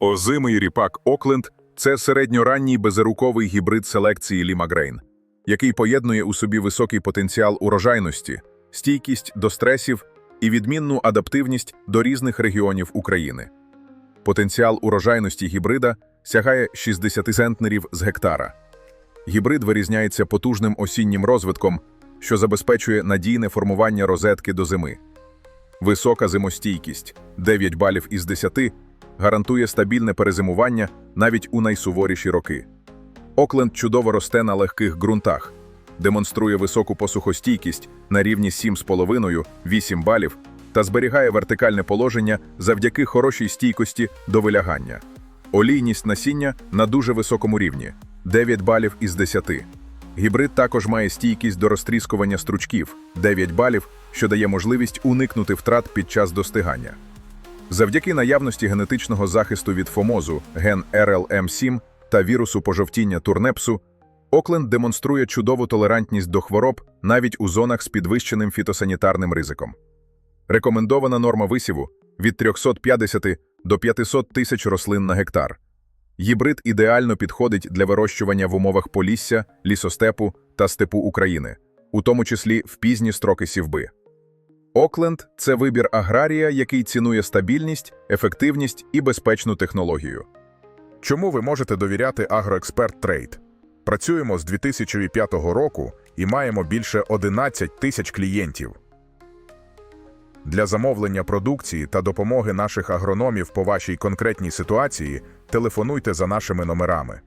Озимий ріпак Окленд це середньоранній безируковий гібрид селекції Лімагрейн, який поєднує у собі високий потенціал урожайності, стійкість до стресів і відмінну адаптивність до різних регіонів України. Потенціал урожайності гібрида сягає 60 центнерів з гектара. Гібрид вирізняється потужним осіннім розвитком, що забезпечує надійне формування розетки до зими. Висока зимостійкість 9 балів із 10 гарантує стабільне перезимування навіть у найсуворіші роки. Окленд чудово росте на легких ґрунтах, демонструє високу посухостійкість на рівні 7,5-8 балів та зберігає вертикальне положення завдяки хорошій стійкості до вилягання. Олійність насіння на дуже високому рівні 9 балів із 10. Гібрид також має стійкість до розтріскування стручків 9 балів, що дає можливість уникнути втрат під час достигання. Завдяки наявності генетичного захисту від фомозу ген RLM7 та вірусу пожовтіння турнепсу, Окленд демонструє чудову толерантність до хвороб навіть у зонах з підвищеним фітосанітарним ризиком. Рекомендована норма висіву від 350 до 500 тисяч рослин на гектар. Гібрид ідеально підходить для вирощування в умовах полісся, лісостепу та степу України, у тому числі в пізні строки сівби. Окленд це вибір аграрія, який цінує стабільність, ефективність і безпечну технологію. Чому ви можете довіряти Агроексперт Трейд? Працюємо з 2005 року і маємо більше 11 тисяч клієнтів. Для замовлення продукції та допомоги наших агрономів по вашій конкретній ситуації телефонуйте за нашими номерами.